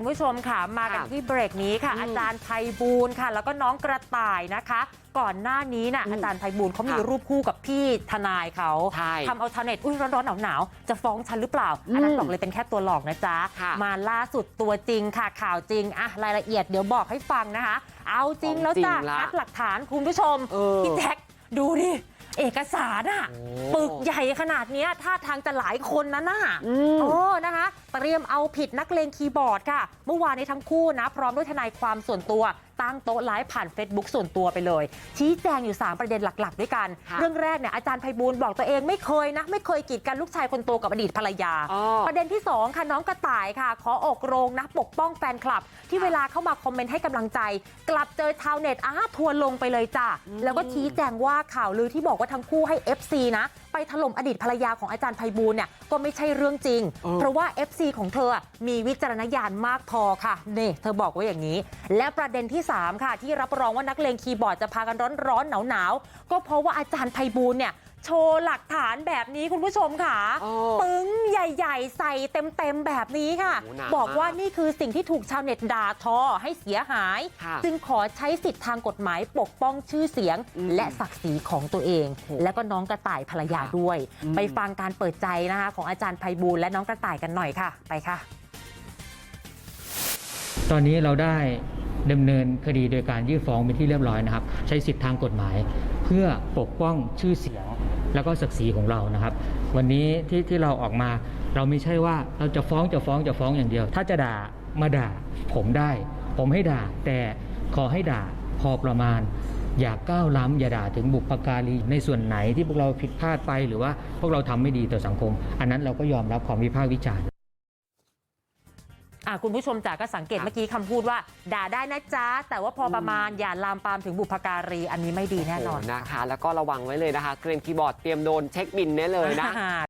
คุณผู้ชมค่ะมากันค่ะที่เบรกนี้ค่ะอืมอาจารย์ไพบูลย์ค่ะ แล้วก็น้องกระต่ายนะคะ ก่อนหน้านี้น่ะอืมอาจารย์ไพบูลย์เขามีค่ะรูปคู่กับพี่ทนายเขาใช่ทำเอาชาวเน็ตอุ้ยร้อนๆหนาวๆจะฟ้องฉันหรือเปล่าอันนั้นอืมบอกเลยเป็นแค่ตัวหลอกนะจ๊ะค่ะมาล่าสุดตัวจริงค่ะข่าวจริงอะรายละเอียดเดี๋ยวบอกให้ฟังนะคะ เอาจริงแล้วจ้ะของจริงละคัดหลักฐานคุณผู้ชมเออพี่แจ็คดูดิ เอกสารอะโอ้ปึกใหญ่ขนาดเนี้ยท่าทางจะหลายคนนะน่ะอืมโอ้นะคะเตรียมเอาผิดนักเลงคีย์บอร์ดค่ะ เมื่อวานนี้ทั้งคู่นะ พร้อมด้วยทนายความส่วนตัว ตั้งโต๊ะไลฟ์ผ่าน Facebook ส่วนตัวไปเลย ชี้แจงอยู่ 3 ประเด็นหลัก ๆ ด้วยกันค่ะเรื่องแรกเนี่ยอาจารย์ไพบูลย์บอกตัวเองไม่เคยนะ ไม่เคยกีดกันลูกชายคนโตกับอดีตภรรยาอ๋อประเด็นที่ 2 ค่ะน้องกระต่ายค่ะขอออกโรงนะปกป้องแฟนคลับ ที่เวลาเข้ามาคอมเมนต์ให้กำลังใจ กลับเจอชาวเน็ตอ้าทัวร์ลงไปเลยจ้ะอืมแล้วก็ชี้แจงว่าข่าวลือที่บอกว่าทั้งคู่ให้ FC นะไป ถล่มอดีตภรรยาของอาจารย์ไพบูลย์เนี่ยก็ไม่ใช่เรื่องจริงเออเพราะว่า FC ของเธออะมีวิจารณญาณมากพอค่ะนี่เธอบอกไว้อย่างนี้ และประเด็นที่ 3 ค่ะ ที่รับรองว่านักเลงคีย์บอร์ดจะพากันร้อนๆหนาวๆก็เพราะว่าอาจารย์ไพบูลย์เนี่ยโชว์หลักฐานแบบนี้คุณผู้ชมค่ะโอ้ปึ้งใหญ่ๆใส่เต็มๆแบบนี้ค่ะโอ้หนักบอกว่ามากนี่คือสิ่งที่ถูกชาวเน็ตด่าทอให้เสียหายค่ะจึงขอใช้สิทธิ์ทางกฎหมายปกป้องชื่อเสียงอืมและศักดิ์ศรีของตัวเองโอ้แล้วก็น้องกระต่ายภรรยาค่ะด้วยอืมไปฟังการเปิดใจนะคะของอาจารย์ไพบูลย์และน้องกระต่ายกันหน่อยค่ะ ไปค่ะ ตอนนี้เราได้ ดำเนินคดีโดยการยื่นฟ้องเป็นที่เรียบร้อยนะครับ ใช้สิทธิทางกฎหมาย เพื่อปกป้องชื่อเสียงแล้วก็ศักดิ์ศรีของเรานะครับ วันนี้ที่ที่เราออกมา เราไม่ใช่ว่าเราจะฟ้องจะฟ้องจะฟ้องอย่างเดียว ถ้าจะด่ามาด่าผมได้ ผมให้ด่า แต่ขอให้ด่าพอประมาณ อย่าก้าวล้ำอย่าด่าถึงบุพการีในส่วนไหนที่พวกเราผิดพลาดไปหรือว่าพวกเราทำไม่ดีต่อสังคม อันนั้นเราก็ยอมรับความวิพากษ์วิจารณ์ อะคุณผู้ชมจ๋าก็สังเกตค่ะเมื่อกี้คำพูดว่า ด่าได้นะจ๊ะ แต่ว่าพอประมาณอย่าลามปามถึงบุพการี อันนี้ไม่ดีแน่นอน โโหนะคะ แล้วก็ระวังไว้เลยนะคะ เกรนคีย์บอร์ดเตรียมโดนเช็คบินแน่เลยนะ อ่า